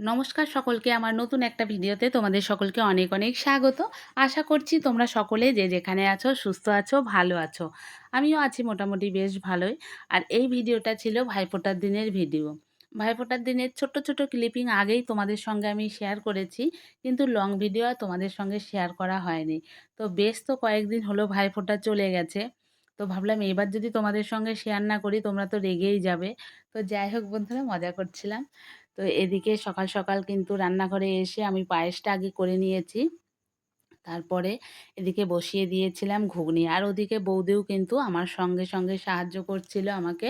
নমস্কার সকলকে, আমার নতুন একটা ভিডিওতে তোমাদের সকলকে অনেক অনেক স্বাগত। আশা করছি তোমরা সকলে যে যেখানে আছো, সুস্থ আছো, ভালো আছো। আমিও আছি মোটামুটি বেশ ভালোই। আর এই ভিডিওটা ছিল ভাইফোঁটার দিনের ভিডিও। ভাইফোঁটার দিনের ছোট্ট ছোট ক্লিপিং আগেই তোমাদের সঙ্গে আমি শেয়ার করেছি, কিন্তু লং ভিডিও আর তোমাদের সঙ্গে শেয়ার করা হয়নি। তো বেশ তো কয়েকদিন হলো ভাইফোঁটা চলে গেছে। তো ভাবলাম এবার যদি তোমাদের সঙ্গে শেয়ার না করি, তোমরা তো রেগেই যাবে। তো যাই হোক বন্ধুরা, মজা করছিলাম। তো এদিকে সকাল সকাল কিন্তু রান্নাঘরে এসে আমি পায়েসটা আগে করে নিয়েছি। তারপরে এদিকে বসিয়ে দিয়েছিলাম ঘুগনি। আর ওদিকে বৌদিও কিন্তু আমার সঙ্গে সঙ্গে সাহায্য করছিল, আমাকে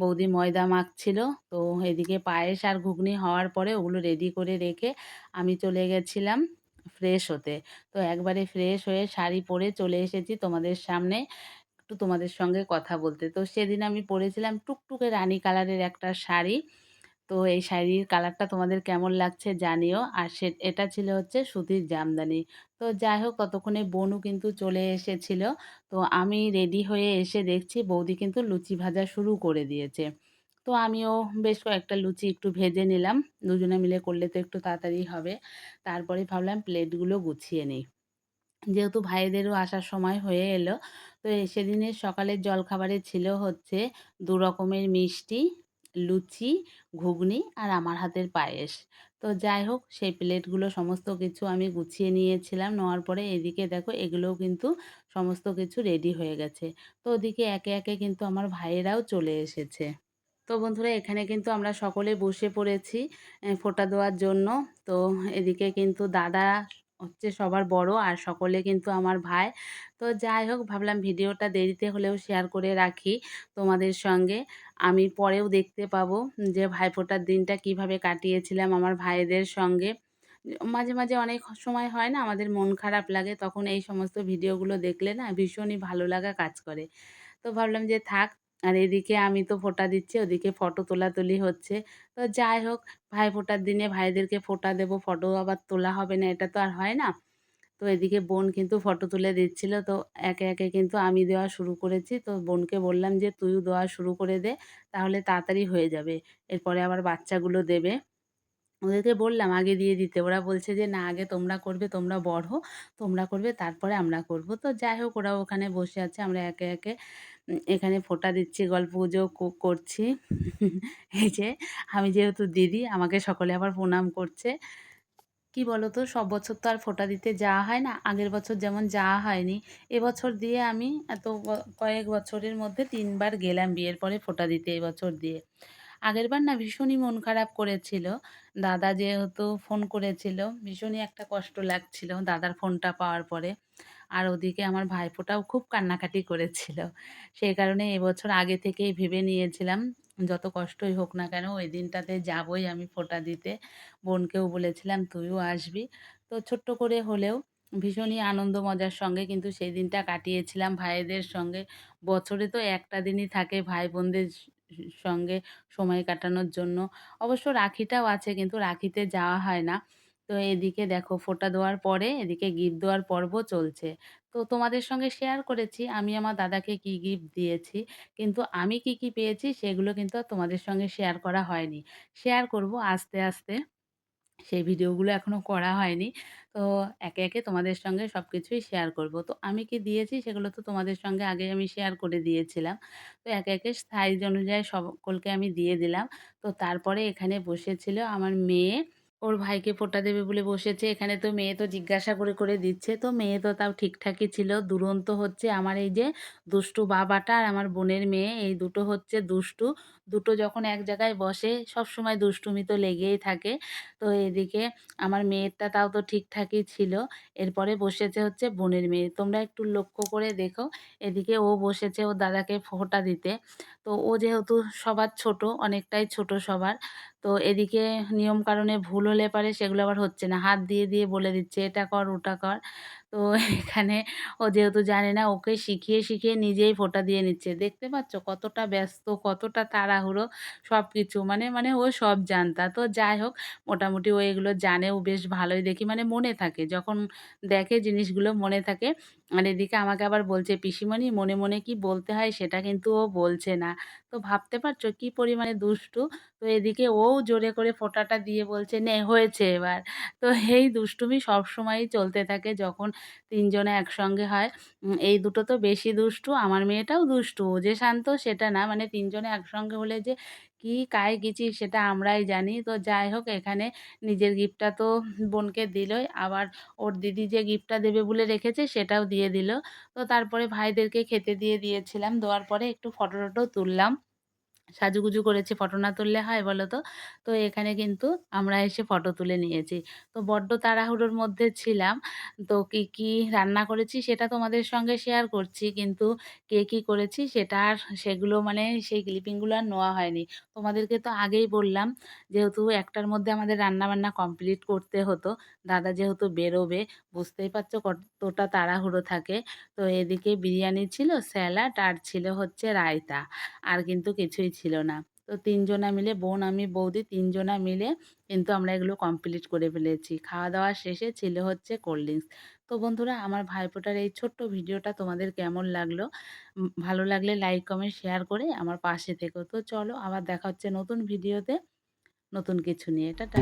বৌদি ময়দা মাখছিল। তো এদিকে পায়েস আর ঘুগনি হওয়ার পরে ওগুলো রেডি করে রেখে আমি চলে গেছিলাম ফ্রেশ হতে। তো একবারে ফ্রেশ হয়ে শাড়ি পরে চলে এসেছি তোমাদের সামনে একটু তোমাদের সঙ্গে কথা বলতে। তো সেদিন আমি পরেছিলাম টুকটুকে রানী কালারের একটা শাড়ি। তো এই শাড়ির কালারটা তোমাদের কেমন লাগছে জানিও। আর সে, এটা ছিল হচ্ছে সুতির জামদানি। তো যাই হোক, ততক্ষণে বোনও কিন্তু চলে এসেছিল। তো আমি রেডি হয়ে এসে দেখছি বৌদি কিন্তু লুচি ভাজা শুরু করে দিয়েছে। তো আমিও বেশ কয়েকটা লুচি একটু ভেজে নিলাম। দুজনে মিলে করলে তো একটু তাড়াতাড়ি হবে। তারপরে ভাবলাম প্লেটগুলো গুছিয়ে নিই। যেহেতু ভাইদেরও আসার সময় হয়ে এলো। তো সেদিনের সকালের জলখাবারে ছিল হচ্ছে দু রকমের মিষ্টি। লুচি, ঘুগনি আর আমার হাতের পায়েস। তো যাই হোক, সেই প্লেটগুলো সমস্ত কিছু আমি গুছিয়ে নিয়েছিলাম। নেওয়ার পরে এদিকে দেখো, এগুলোও কিন্তু সমস্ত কিছু রেডি হয়ে গেছে। তো ওদিকে একে একে কিন্তু আমার ভাইয়েরাও চলে এসেছে। তো বন্ধুরা, এখানে কিন্তু আমরা সকলে বসে পড়েছি ফোটা দেওয়ার জন্য। তো এদিকে কিন্তু দাদা হচ্ছে সবার বড় আর সকলে কিন্তু আমার ভাই। তো যাই হোক, ভাবলাম ভিডিওটা দেরিতে হলেও শেয়ার করে রাখি তোমাদের সঙ্গে। আমি পরেও দেখতে পাবো যে ভাইফোঁটার দিনটা কীভাবে কাটিয়েছিলাম আমার ভাইদের সঙ্গে। মাঝে মাঝে অনেক সময় হয় না, আমাদের মন খারাপ লাগে, তখন এই সমস্ত ভিডিওগুলো দেখলে না ভীষণই ভালো লাগা কাজ করে। তো ভাবলাম যে থাক আর এদিকে আমি তো ফোঁটা দিচ্ছি, ওদিকে ফটো তোলাতুলি হচ্ছে। তো যাই হোক, ভাই ফোঁটার দিনে ভাইদেরকে ফোঁটা দেবো, ফটো আবার তোলা হবে না, এটা তো আর হয় না। তো এদিকে বোন কিন্তু ফটো তুলে দিচ্ছিল, তো একে একে কিন্তু আমি দেওয়া শুরু করেছি। তো বোনকে বললাম যে, তুইও দেওয়া শুরু করে দে, তাহলে তাড়াতাড়ি হয়ে যাবে। এরপরে আবার বাচ্চাগুলো দেবে। ওদেরকে বললাম আগে দিয়ে দিতে। ওরা বলছে যে, না, আগে তোমরা করবে, তোমরা বড় তোমরা করবে, তারপরে আমরা করব। তো যাই হোক, ওরা ওখানে বসে আছে, আমরা একে একে এখানে ফোঁটা দিচ্ছি, গল্প গুজব করছি। এই যে, আমি যেহেতু দিদি, আমাকে সকলে আবার প্রণাম করছে। কি বলো তো সব বছর তো আর ফোঁটা দিতে যাওয়া হয় না। আগের বছর যেমন যাওয়া হয়নি, এবছর দিয়ে আমি এত কয়েক বছরের মধ্যে তিনবার গেলাম বিয়ের পরে ফোঁটা দিতে, এবছর দিয়ে। আগেরবার না ভীষণই মন খারাপ করেছিল। দাদা যেহেতু ফোন করেছিল, ভীষণই একটা কষ্ট লাগছিল দাদার ফোনটা পাওয়ার পরে। আর ওদিকে আমার ভাইফোঁটাও খুব কান্নাকাটি করেছিল। সেই কারণে এবছর আগে থেকেই ভেবে নিয়েছিলাম, যত কষ্টই হোক না কেন ওই দিনটাতে যাবই আমি ফোঁটা দিতে। বোনকেও বলেছিলাম, তুইও আসবি। তো ছোট্ট করে হলেও ভীষণই আনন্দ মজার সঙ্গে কিন্তু সেই দিনটা কাটিয়েছিলাম ভাইদের সঙ্গে। বছরে তো একটা দিনই থাকে ভাই বোনদের সঙ্গে সময় কাটানোর জন্য। অবশ্য রাখিটাও আছে কিন্তু রাখিতে যাওয়া হয় না। তো এদিকে দেখো ফোটা দেওয়ার পরে এদিকে গিফট দেওয়ার পর্ব চলছে। তো তোমাদের সঙ্গে শেয়ার করেছি, আমি আমার দাদাকে কি গিফট দিয়েছি, কিন্তু আমি কি কি পেয়েছি সেগুলো কিন্তু তোমাদের সঙ্গে শেয়ার করা হয়নি। শেয়ার করব আস্তে আস্তে। সেই ভিডিওগুলো এখনও করা হয়নি। তো একে একে তোমাদের সঙ্গে সব কিছুই শেয়ার করব। তো আমি কি দিয়েছি সেগুলো তো তোমাদের সঙ্গে আগে আমি শেয়ার করে দিয়েছিলাম। তো একে একে সাইজ অনুযায়ী সকলকে আমি দিয়ে দিলাম। তো তারপরে এখানে বসেছিল আমার মেয়ে ওর ভাইকে ফোঁটা দেবে বলে বসেছে। এখানে তো মেয়ে তো জিজ্ঞাসা করে করে দিচ্ছে। তো মেয়ে তো তাও ঠিকঠাকই ছিল। দুরন্ত হচ্ছে আমার এই যে দুষ্টু বাবাটা আর আমার বোনের মেয়ে। এই দুটো হচ্ছে দুষ্টু। দুটো যখন এক জায়গায় বসে, সব সময় দুষ্টুমি তো লেগেই থাকে। তো এদিকে আমার মেয়েরটা তাও তো ঠিকঠাকই ছিল। এরপরে বসেছে হচ্ছে বোনের মেয়ে। তোমরা একটু লক্ষ্য করে দেখো। এদিকে ও বসেছে ওর দাদাকে ফোঁটা দিতে। তো ও যেহেতু সবার ছোট, অনেকটাই ছোট সবার। তো এদিকে নিয়ম কারণে ভুল হলে পারে সেগুলো আবার হচ্ছে না হাত দিয়ে দিয়ে বলে দিচ্ছে এটা কর ওটা কর তো এখানে ও যেহেতু জানে না ওকে শিখিয়ে শিখিয়ে নিজেই ফোঁটা দিয়ে নিচ্ছে দেখতে পাচ্ছ কতটা ব্যস্ত কতটা তাড়াহুড়ো সব কিছু মানে মানে ও সব জানতা তো যাই হোক মোটামুটি ও এগুলো জানেও বেশ ভালোই দেখি মানে মনে থাকে যখন দেখে জিনিসগুলো মনে থাকে আর এদিকে আমাকে আবার বলছে, "পিসিমণি মনে, মনে কি বলতে হয় সেটা কিন্তু ও বলছে না।" তো ভাবতে পারছ কি পরিমাণে দুষ্টু। তো এদিকে ও জোরে করে ফোঁটাটা দিয়ে বলছে, "নে হয়েছে এবার।" তো এই দুষ্টুমি সবসময়ই চলতে থাকে যখন ৩ জনে একসঙ্গে হয়। এই দুটো তো বেশি দুষ্টু, আমার মেয়েটাও দুষ্টু। ও যে শান্ত সেটা না, মানে তিনজনে একসঙ্গে হলে যে কি কায়-কিচির সেটা আমরাই জানি। তো যাই হোক এখানে নিজের গিফটটা তো বোনকে দিলই, আবার ওর দিদি যে গিফটটা দেবে বলে রেখেছে সেটাও দিয়ে দিল। তো তারপরে ভাইদেরকে খেতে দিয়ে দিয়েছিলাম। দেওয়ার পরে একটু ফটো-টটো তুললাম। সাজুগুজু করেছি, ফটো না তুললে হয় বলো তো? তো এখানে কিন্তু আমরা এসে ফটো তুলে নিয়েছি। তো বড্ড তাড়াহুড়োর মধ্যে ছিলাম। তো কি, কি রান্না করেছি সেটা তোমাদের সঙ্গে শেয়ার করছি। কিন্তু কে কি করেছি সেটা আর সেগুলো মানে সেই ক্লিপিংগুলো আর নেওয়া হয়নি। তোমাদেরকে তো আগেই বললাম যেহেতু একটার মধ্যে আমাদের রান্নাবান্না কমপ্লিট করতে হতো। দাদা যেহেতু বেরোবে বুঝতেই পারছ কতটা তাড়াহুড়ো থাকে। তো এদিকে বিরিয়ানি ছিল, স্যালাড আর ছিল হচ্ছে রায়তা। আর কিন্তু কিছুই ছিল না। তো তিনজনা মিলে বোন, আমি, বৌদি তিনজনা মিলে কিন্তু আমরা এগুলো কমপ্লিট করে ফেলেছি। খাওয়া-দাওয়া শেষে ছিল হচ্ছে কোল্ড ড্রিঙ্কস তো বন্ধুরা আমার ভাইফোঁটার এই ছোট্ট ভিডিওটা তোমাদের কেমন লাগল? ভালো লাগলে লাইক, কমেন্ট, শেয়ার করে আমার পাশে থেকো। তো চলো আবার দেখা হচ্ছে নতুন ভিডিওতে, নতুন কিছু নিয়ে। টাটা।